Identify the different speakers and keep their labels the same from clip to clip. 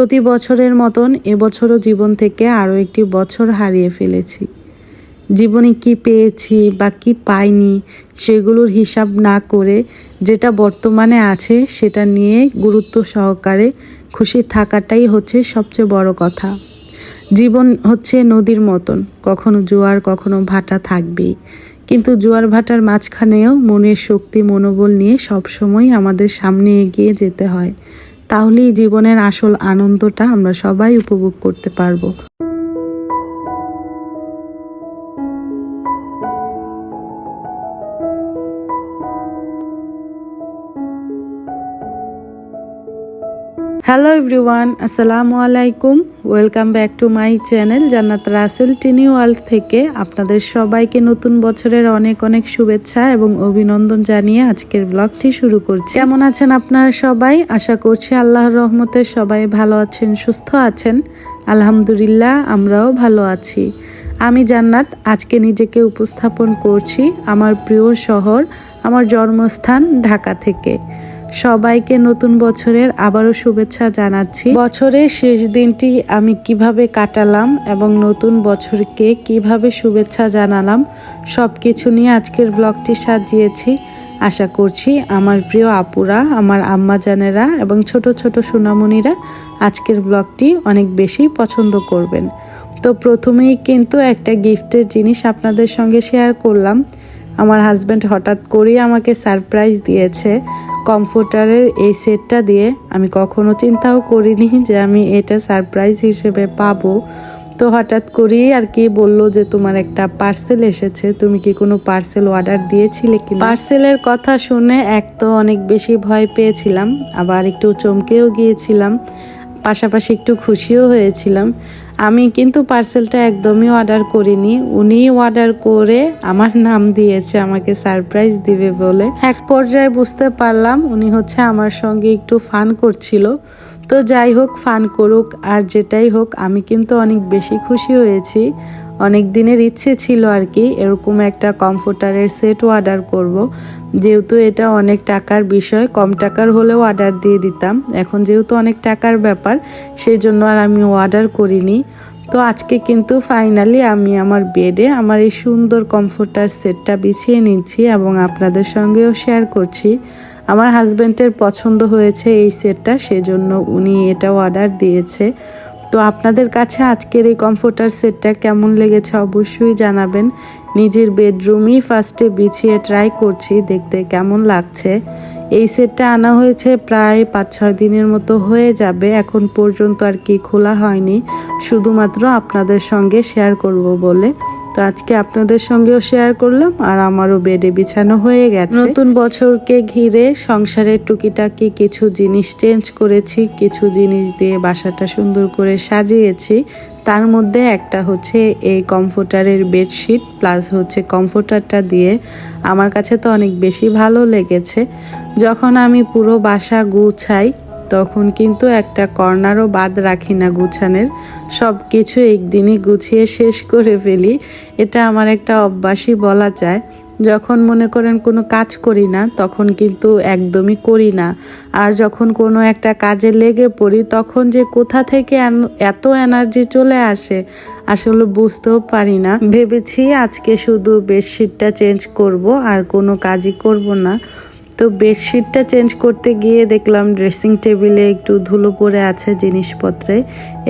Speaker 1: প্রতি বছরের মতন এবছরও জীবন থেকে আরও একটি বছর হারিয়ে ফেলেছি। জীবনে কি পেয়েছি বা কি পাইনি সেগুলোর হিসাব না করে যেটা বর্তমানে আছে সেটা নিয়ে গুরুত্ব সহকারে খুশি থাকাটাই হচ্ছে সবচেয়ে বড় কথা। জীবন হচ্ছে নদীর মতন, কখনো জোয়ার, কখনো ভাটা থাকবেই। কিন্তু জোয়ার ভাটার মাঝখানেও মনের শক্তি, মনোবল নিয়ে সবসময় আমাদের সামনে এগিয়ে যেতে হয়। তাহলেই জীবনের আসল আনন্দটা আমরা সবাই উপভোগ করতে পারব। হ্যালো এভরিওয়ান আসসালামু আলাইকুম welcome back to my channel Jannat Rasel Tini world থেকে আপনাদের সবাইকে নতুন বছরের অনেক অনেক শুভেচ্ছা এবং অভিনন্দন জানিয়ে আজকের ব্লগটি শুরু করছি। কেমন আছেন আপনারা সবাই? আশা করছি আল্লাহর রহমতে সবাই ভালো আছেন, সুস্থ আছেন। আলহামদুলিল্লাহ, আমরাও ভালো আছি। আমি জান্নাত, আজকে নিজেকে উপস্থাপন করছি আমার প্রিয় শহর, আমার জন্মস্থান ঢাকা থেকে। সবাইকে নতুন বছরের আবারও শুভেচ্ছা জানাচ্ছি। বছরের শেষ দিনটি আমি কীভাবে কাটালাম এবং নতুন বছরকে কীভাবে শুভেচ্ছা জানালাম সব কিছু নিয়ে আজকের ব্লগটি সাজিয়েছি। আশা করছি আমার প্রিয় আপুরা, আমার আম্মা জানেরা এবং ছোট ছোট সোনামণিরা আজকের ব্লগটি অনেক বেশি পছন্দ করবেন। তো প্রথমেই কিন্তু একটা গিফটের জিনিস আপনাদের সঙ্গে শেয়ার করলাম। আমার হাজব্যান্ড হঠাৎ করেই আমাকে সারপ্রাইজ দিয়েছে কমফোর্টারের এই সেটটা দিয়ে। আমি কখনো চিন্তাও করিনি যে আমি এটা সারপ্রাইজ হিসেবে পাবো। তো হঠাৎ করেই আর কি বলল যে, তোমার একটা পার্সেল এসেছে, তুমি কি কোনো পার্সেল অর্ডার দিয়েছিলে কি পার্সেলের কথা শুনে এক তো অনেক বেশি ভয় পেয়েছিলাম, আবার একটু চমকেও গিয়েছিলাম, পাশাপাশি একটু খুশিও হয়েছিলাম। আমি কিন্তু পার্সেলটা একদমই অর্ডার করিনি। উনি অর্ডার করে আমার নাম দিয়েছে, আমাকে সারপ্রাইজ দিবে বলে। এক পর্যায়ে বুঝতে পারলাম উনি হচ্ছে আমার সঙ্গে একটু ফান করছিল। তো যাই হোক ফান করুক, আর যেটাই হোক, আমি কিন্তু অনেক বেশি খুশি হয়েছি। অনেক দিনের ইচ্ছে ছিল আর কি, এরকম একটা কমফোর্টারের সেট অর্ডার করব। যেহেতু এটা অনেক টাকার বিষয়, কম টাকার হলেও অর্ডার দিয়ে দিতাম। এখন যেহেতু অনেক টাকার ব্যাপার সেই জন্য আর আমি অর্ডার করিনি। তো আজকে কিন্তু ফাইনালি আমি আমার বেডে আমার এই সুন্দর কমফোর্টার সেটটা বিছিয়ে নিচ্ছি এবং আপনাদের সঙ্গেও শেয়ার করছি। আমার হাজব্যান্ডের পছন্দ হয়েছে এই সেটটা, সেজন্য উনি এটা অর্ডার দিয়েছে। তো আপনাদের কাছে আজকের এই কমফোর্টার সেটটা কেমন লেগেছে অবশ্যই জানাবেন। নিজের বেডরুমই ফার্স্টে বিছিয়ে ট্রাই করছি, দেখতে কেমন লাগছে। এই সেটটা আনা হয়েছে প্রায় পাঁচ ছয় দিনের মতো হয়ে যাবে, এখন পর্যন্ত আর কি খোলা হয়নি। শুধুমাত্র আপনাদের সঙ্গে শেয়ার করব বলে। তো আজকে আপনাদের সঙ্গেও শেয়ার করলাম আর আমারও বেডে বিছানো হয়ে গেছে। নতুন বছরকে ঘিরে সংসারের টুকিটাকি কিছু জিনিস চেঞ্জ করেছি, কিছু জিনিস দিয়ে বাসাটা সুন্দর করে সাজিয়েছি। তার মধ্যে একটা হচ্ছে এই কমফোর্টারের বেডশিট প্লাস হচ্ছে কমফোর্টারটা দিয়ে আমার কাছে তো অনেক বেশি ভালো লেগেছে। যখন আমি পুরো বাসা গুছাই তখন কিন্তু একটা কর্নারও বাদ রাখি না গুছানের। সব কিছু একদিনই গুছিয়ে শেষ করে ফেলি। এটা আমার একটা অভ্যাসই বলা যায়। যখন মনে করেন কোনো কাজ করি না, তখন কিন্তু একদমই করি না। আর যখন কোনো একটা কাজে লেগে পড়ি, তখন যে কোথা থেকে এত এনার্জি চলে আসে, আসলে বুঝতেও পারি না। ভেবেছি আজকে শুধু বেডশিটটা চেঞ্জ করব, আর কোনো কাজই করব না। তো বেডশিটটা চেঞ্জ করতে গিয়ে দেখলাম ড্রেসিং টেবিলে একটু ধুলো পড়ে আছে জিনিসপত্রে।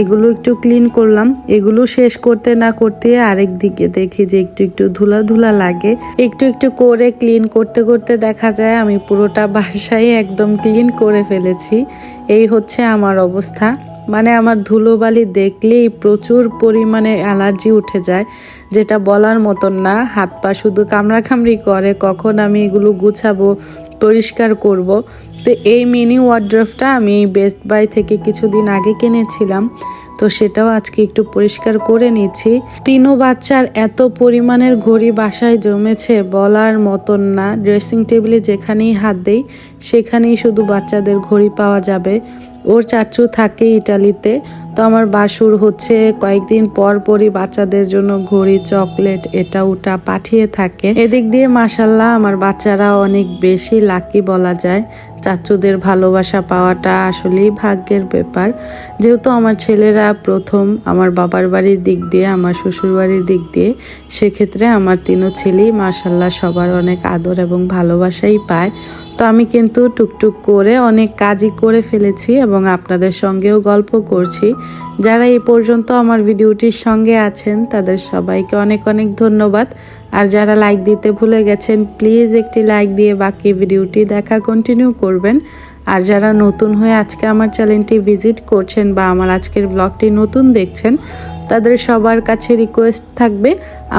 Speaker 1: এগুলো একটু ক্লিন করলাম। এগুলো শেষ করতে না করতে আরেক দিকে দেখি যে একটু একটু ধুলা ধুলা লাগে। একটু একটু করে ক্লিন করতে করতে দেখা যায় আমি পুরোটা বাসায় একদম ক্লিন করে ফেলেছি। এই হচ্ছে আমার অবস্থা। মানে আমার ধুলোবালি দেখলেই প্রচুর পরিমাণে অ্যালার্জি উঠে যায়, যেটা বলার মতন না। হাত পা শুধু কামড়াকামড়ি করে, কখন আমি এগুলো গুছাবো পরিষ্কার করব। তো এই মিনি ওয়ার্ড্রফটা আমি বেস্ট বাই থেকে কিছুদিন আগে কিনেছিলাম। তো সেটাও আজকে একটু পরিষ্কার করে নিচ্ছি। তিনও বাচ্চার এত পরিমাণের ঘড়ি বাসায় জমেছে বলার মতন না। ড্রেসিং টেবিলে যেখানেই হাত দেই সেখানেই শুধু বাচ্চাদের ঘড়ি পাওয়া যাবে। ওর চাচু থাকে ইটালিতে। তো আমার বাসুর হচ্ছে কয়েকদিন পর পরই বাচ্চাদের জন্য ঘড়ি, চকলেট এটা ওটা পাঠিয়ে থাকে। এদিক দিয়ে মাসাল্লাহ আমার বাচ্চারা অনেক বেশি লাকি বলা যায়। চাচুদের ভালোবাসা পাওয়াটা আসলেই ভাগ্যের ব্যাপার। যেহেতু আমার ছেলেরা প্রথম আমার বাবার বাড়ির দিক দিয়ে, আমার শ্বশুর বাড়ির দিক দিয়ে, সেক্ষেত্রে আমার তিনও ছেলেই মাসাল্লাহ সবার অনেক আদর এবং ভালোবাসাই পায়। তো আমি কিন্তু টুকটুক করে অনেক কাজই করে ফেলেছি এবং আপনাদের সঙ্গেও গল্প করছি। যারা এই পর্যন্ত আমার ভিডিওটির সঙ্গে আছেন, তাদের সবাইকে অনেক অনেক ধন্যবাদ। আর যারা লাইক দিতে ভুলে গেছেন প্লিজ একটি লাইক দিয়ে বাকি ভিডিওটি দেখা কন্টিনিউ করবেন। আর যারা নতুন হয়ে আজকে আমার চ্যানেলটি ভিজিট করছেন বা আমার আজকের ব্লগটি নতুন দেখছেন তাদের সবার কাছে রিকোয়েস্ট থাকবে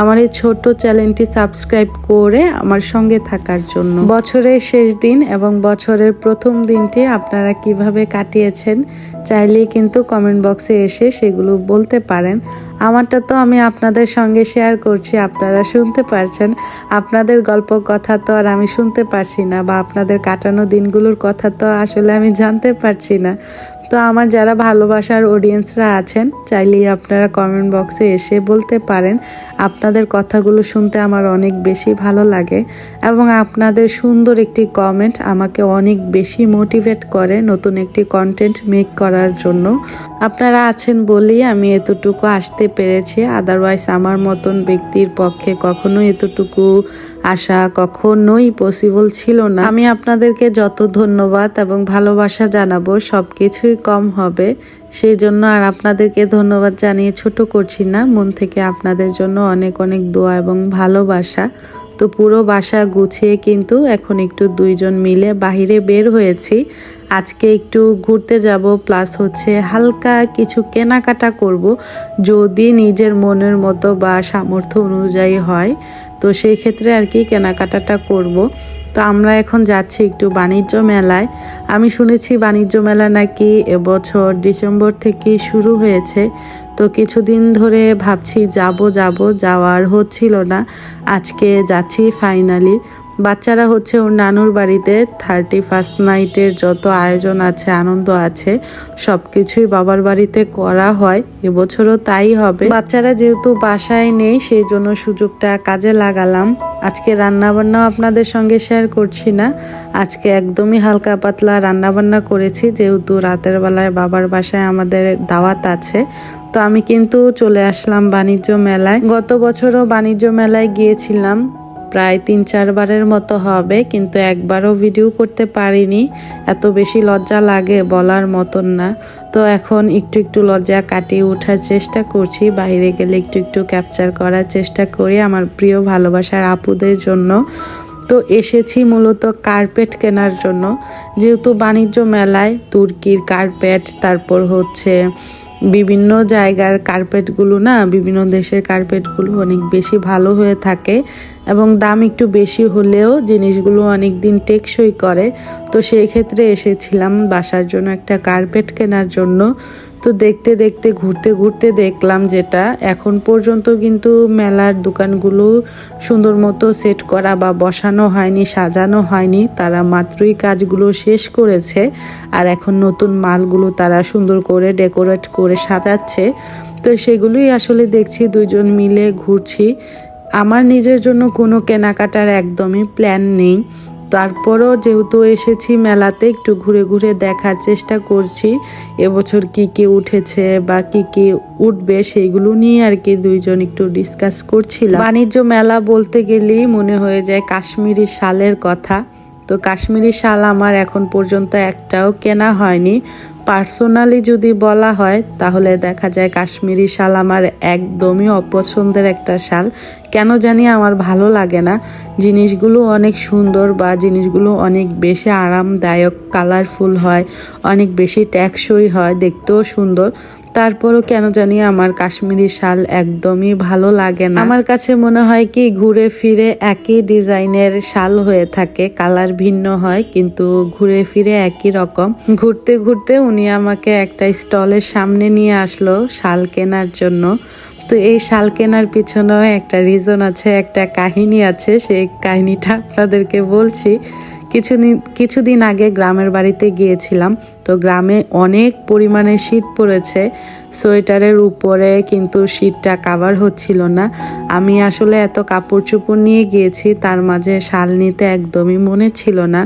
Speaker 1: আমার এই ছোট্ট চ্যানেলটি সাবস্ক্রাইব করে আমার সঙ্গে থাকার জন্য। বছরের শেষ দিন এবং বছরের প্রথম দিনটি আপনারা কীভাবে কাটিয়েছেন চাইলেই কিন্তু কমেন্ট বক্সে এসে সেগুলো বলতে পারেন। আমারটা তো আমি আপনাদের সঙ্গে শেয়ার করছি, আপনারা শুনতে পারছেন। আপনাদের গল্প কথা তো আর আমি শুনতে পারছি না বা আপনাদের কাটানো দিনগুলোর কথা তো আসলে আমি জানতে পারছি না। তো আমার যারা ভালোবাসার অডিয়েন্সরা আছেন, চাইলেই আপনারা কমেন্ট বক্সে এসে বলতে পারেন, আপনাদের কথাগুলো শুনতে আমার অনেক বেশি ভালো লাগে এবং আপনাদের সুন্দর একটি কমেন্ট আমাকে অনেক বেশি মোটিভেট করে নতুন একটি কন্টেন্ট মেক করার জন্য। আপনারা আছেন বলেই আমি এতটুকু আসতে পেরেছি আদারওয়াইজ আমার মতন ব্যক্তির পক্ষে কখনো এতটুকু আসা কখনোই পসিবল ছিল না। আমি আপনাদেরকে যত ধন্যবাদ এবং ভালোবাসা জানাব সব কিছুই কম হবে। সেই জন্য আর আপনাদেরকে ধন্যবাদ জানিয়ে ছোট করছি না। মন থেকে আপনাদের জন্য অনেক অনেক দোয়া এবং ভালোবাসা। তো পুরো বাসা গুছিয়ে কিন্তু এখন একটু দুইজন মিলে বাহিরে বের হয়েছি। আজকে একটু ঘুরতে যাব প্লাস হচ্ছে হালকা কিছু কেনাকাটা করব। যদি নিজের মনের মতো বা সামর্থ্য অনুযায়ী হয় তো সেই ক্ষেত্রে আর কি কেনাকাটাটা করব। তো আমরা এখন যাচ্ছি একটু বাণিজ্য মেলায়। আমি শুনেছি বাণিজ্য মেলা নাকি এবছর ডিসেম্বর থেকে শুরু হয়েছে। তো কিছুদিন ধরে ভাবছি যাব যাব, যাওয়ার হচ্ছিল না। আজকে যাচ্ছি ফাইনালি বাচ্চারা হচ্ছে ওর নানুর বাড়িতে থার্টি ফার্স্ট নাইটের যত আয়োজন আছে, আনন্দ আছে সব কিছুই বাবার বাড়িতে করা হয়, এবছরও তাই হবে। বাচ্চারা যেহেতু বাসায় নেই সেই জন্য সুযোগটা কাজে লাগালাম। আজকে রান্নাবান্নাও আপনাদের সঙ্গে শেয়ার করছি না। আজকে একদমই হালকা পাতলা রান্নাবান্না করেছি, যেহেতু রাতের বেলায় বাবার বাসায় আমাদের দাওয়াত আছে। তো আমি কিন্তু চলে আসলাম বাণিজ্য মেলায়। গত বছরও বাণিজ্য মেলায় গিয়েছিলাম। প্রায় তিন চারবারের মতো হবে, কিন্তু একবারও ভিডিও করতে পারিনি। এত বেশি লজ্জা লাগে বলার মতন না। তো এখন একটু একটু লজ্জা কাটিয়ে ওঠার চেষ্টা করছি, বাইরে গেলে একটু একটু ক্যাপচার করার চেষ্টা করি আমার প্রিয় ভালোবাসার আপুদের জন্য। তো এসেছি মূলত কার্পেট কেনার জন্য। যেহেতু বাণিজ্য মেলায় তুর্কির কার্পেট তারপর হচ্ছে বিভিন্ন জায়গার কার্পেটগুলো না, বিভিন্ন দেশের কার্পেটগুলো অনেক বেশি ভালো হয়ে থাকে এবং দাম একটু বেশি হলেও জিনিসগুলো অনেক দিন টেকসই করে। তো সেই ক্ষেত্রে এসেছিলাম বাসার জন্য একটা কার্পেট কেনার জন্য। তো দেখতে দেখতে, ঘুরতে ঘুরতে দেখলাম যেটা। এখন পর্যন্ত কিন্তু মেলার দোকানগুলো সুন্দর মতো সেট করা বা বসানো হয়নি, সাজানো হয়নি। তারা মাত্রই কাজগুলো শেষ করেছে আর এখন নতুন মালগুলো তারা সুন্দর করে ডেকোরেট করে সাজাচ্ছে। তো সেগুলোই আসলে দেখছি দুজন মিলে ঘুরছি। আমার নিজের জন্য কোনো কেনাকাটার একদমই প্ল্যান নেই। তারপরও যেহেতু এসেছি মেলাতে, একটু ঘুরে ঘুরে দেখার চেষ্টা করছি, এবছর কি কি উঠেছে বা কি কি উঠবে সেইগুলো নিয়ে আর কি দুইজন একটু ডিসকাস করছিলাম। বাণিজ্য মেলা বলতে গেলেই মনে হয়ে যায় কাশ্মীরি শালের কথা। তো কাশ্মীরি শাল আমার এখন পর্যন্ত একটাও কেনা হয়নি। পার্সোনালি যদি বলা হয়, তাহলে দেখা যায় কাশ্মীরি শাল আমার একদমই অপছন্দের একটা শাল। কেন জানি আমার ভালো লাগে না। জিনিসগুলো অনেক সুন্দর বা জিনিসগুলো অনেক বেশি আরামদায়ক কালারফুল হয়, অনেক বেশি ট্যাক্সই হয়, দেখতেও সুন্দর। তারপরও কেন জানি আমার কাশ্মীরি শাল একদমই ভালো লাগে না। আমার কাছে মনে হয় কি, ঘুরে ফিরে একই ডিজাইনের শাল হয়ে থাকে, কালার ভিন্ন হয়, কিন্তু ঘুরে ফিরে একই রকম। ঘুরতে ঘুরতে উনি আমাকে একটা স্টলের সামনে নিয়ে আসলো শাল কেনার জন্য। তো এই শাল কেনার পিছনেও একটা রিজন আছে, একটা কাহিনী আছে, সেই কাহিনীটা আপনাদেরকে বলছি। কিছুদিন কিছুদিন আগে গ্রামের বাড়িতে গিয়েছিলাম, তো গ্রামে অনেক পরিমাণে শীত পড়েছে। সোয়েটারের উপরে কিন্তু শীতটা কাভার হচ্ছিল না। আমি আসলে এত কাপড় চোপড় নিয়ে গিয়েছি, তার মাঝে শাল নিতে একদমই মনে ছিল না।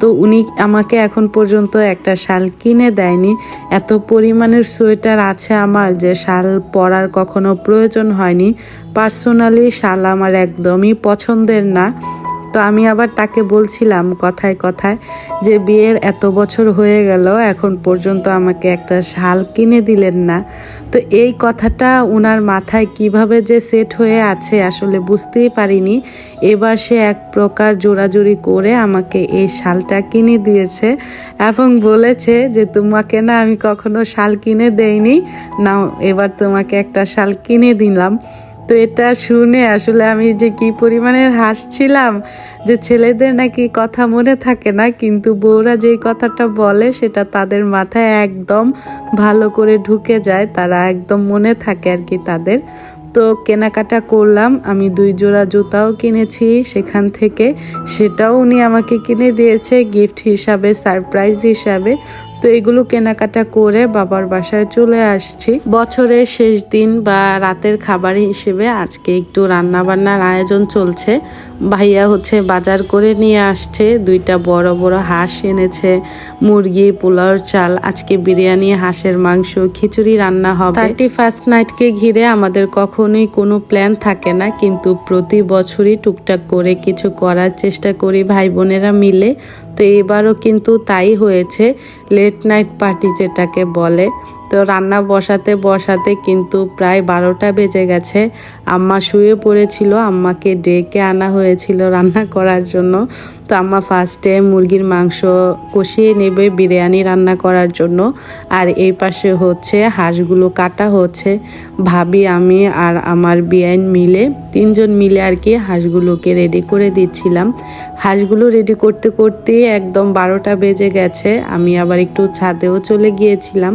Speaker 1: তো উনি আমাকে এখন পর্যন্ত একটা শাল কিনে দেয়নি। এত পরিমাণের সোয়েটার আছে আমার যে শাল পরার কখনো প্রয়োজন হয়নি। পার্সোনালি শাল আমার একদমই পছন্দের না। তো আমি আবার তাকে বলছিলাম কথায় কথায় যে বিয়ের এত বছর হয়ে গেল, এখন পর্যন্ত আমাকে একটা শাল কিনে দিলেন না। তো এই কথাটা ওনার মাথায় কীভাবে যে সেট হয়ে আছে আসলে বুঝতেই পারিনি। এবার সে এক প্রকার জোরাজুরি করে আমাকে এই শালটা কিনে দিয়েছে এবং বলেছে যে, তোমাকে না আমি কখনো শাল কিনে দেইনি। না এবার তোমাকে একটা শাল কিনে দিলাম। তো এটা শুনে আসলে আমি যে কি পরিমাণের হাসছিলাম যে ছেলেদের নাকি কথা মনে থাকে না, কিন্তু বউরা যেই কথাটা বলে সেটা তাদের মাথায় একদম ভালো করে ঢুকে যায়, তারা একদম মনে থাকে আর কি তাদের। তো কেনাকাটা করলাম, আমি দুই জোড়া জুতাও কিনেছি সেখান থেকে, সেটাও উনি আমাকে কিনে দিয়েছে, গিফট হিসাবে, সারপ্রাইজ হিসাবে। তো এগুলো কেনাকাটা করে বাবার বাসায় চলে আসছি। বছরের শেষ দিন বা রাতের খাবার হিসেবে আজকে একটু রান্না বান্নার আয়োজন চলছে। ভাইয়া হচ্ছে বাজার করে নিয়ে আসছে, দুইটা বড় বড় হাঁস এনেছে, মুরগি পোলাওর চাল, আজকে বিরিয়ানি, হাঁসের মাংস, খিচুড়ি রান্না হবে। থার্টি ফার্স্ট নাইটকে ঘিরে আমাদের কখনোই কোনো প্ল্যান থাকে না, কিন্তু প্রতি বছরই টুকটাক করে কিছু করার চেষ্টা করি ভাই বোনেরা মিলে। তো এবারও কিন্তু তাই হয়েছে। লেট নাইট পার্টি যেটাকে বলে তো রান্না বসাতে বসাতে কিন্তু প্রায় বারোটা বেজে গেছে। আম্মা শুয়ে পড়েছিল, আম্মাকে ডেকে আনা হয়েছিল রান্না করার জন্য। তো আম্মা ফার্স্টে মুরগির মাংস কষিয়ে নেবে বিরিয়ানি রান্না করার জন্য। আর এই পাশে হচ্ছে হাঁসগুলো কাটা হচ্ছে। ভাবি, আমি আর আমার বিয়াইন মিলে তিনজন মিলে আর কি হাঁসগুলোকে রেডি করে দিচ্ছিলাম। হাঁসগুলো রেডি করতে করতে একদম বারোটা বেজে গেছে। আমি আবার একটু ছাদেও চলে গিয়েছিলাম।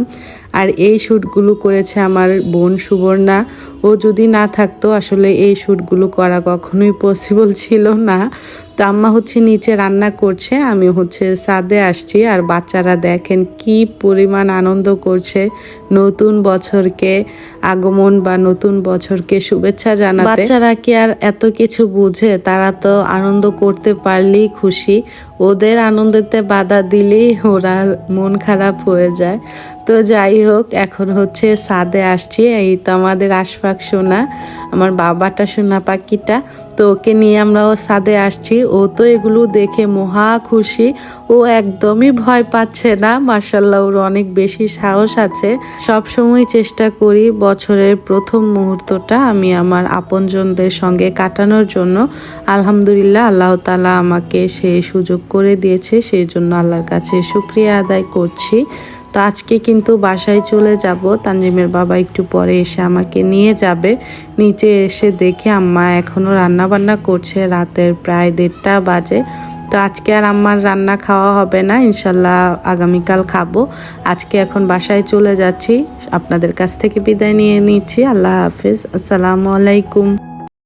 Speaker 1: আর এই শ্যুটগুলো করেছে আমার বোন সুবর্ণা। ও যদি না থাকতো, আসলে এই শ্যুটগুলো করা কখনোই পসিবল ছিল না। তো আম্মা হচ্ছে নিচে রান্না করছে, আমি হচ্ছে সাদে আসছি। আর বাচ্চারা দেখেন কি পরিমাণ আনন্দ করছে নতুন বছরকে আগমন বা নতুন বছরকে শুভেচ্ছা জানাতে। বাচ্চারা কি আর এত কিছু বুঝে? তারা তো আনন্দ করতে পারলেই খুশি। ওদের আনন্দতে বাধা দিলেই ওরা মন খারাপ হয়ে যায়। তো যাই হোক, এখন হচ্ছে সাদে আসছি। এই তো আমাদের আশফাক সোনা আমার বাবাটা সোনা পাখিটা, তো ওকে নিয়ে আমরা ও সাদে আসছি। ও তো এগুলো দেখে মহা খুশি। ও একদমই ভয় পাচ্ছে না। মার্শাল্লাহ ওর অনেক বেশি সাহস আছে। সব সময় চেষ্টা করি বছরের প্রথম মুহূর্তটা আমি আমার আপনজনদের সঙ্গে কাটানোর জন্য। আলহামদুলিল্লাহ, আল্লাহ তালা আমাকে সে সুযোগ করে দিয়েছে। সেই জন্য আল্লাহর কাছে শুক্রিয়া আদায় করছি। তো আজকে কিন্তু বাসায় চলে যাব। তানজিমের বাবা একটু পরে এসে আমাকে নিয়ে যাবে। নিচে এসে দেখে আম্মা এখনও রান্না বান্না করছে। রাতের প্রায় দেড়টা বাজে। তো আজকে আর আমার রান্না খাওয়া হবে না। ইনশাল্লাহ আগামীকাল খাব। আজকে এখন বাসায় চলে যাচ্ছি। আপনাদের কাছ থেকে বিদায় নিয়ে নিচ্ছি। আল্লাহ হাফিজ। আসসালামু আলাইকুম।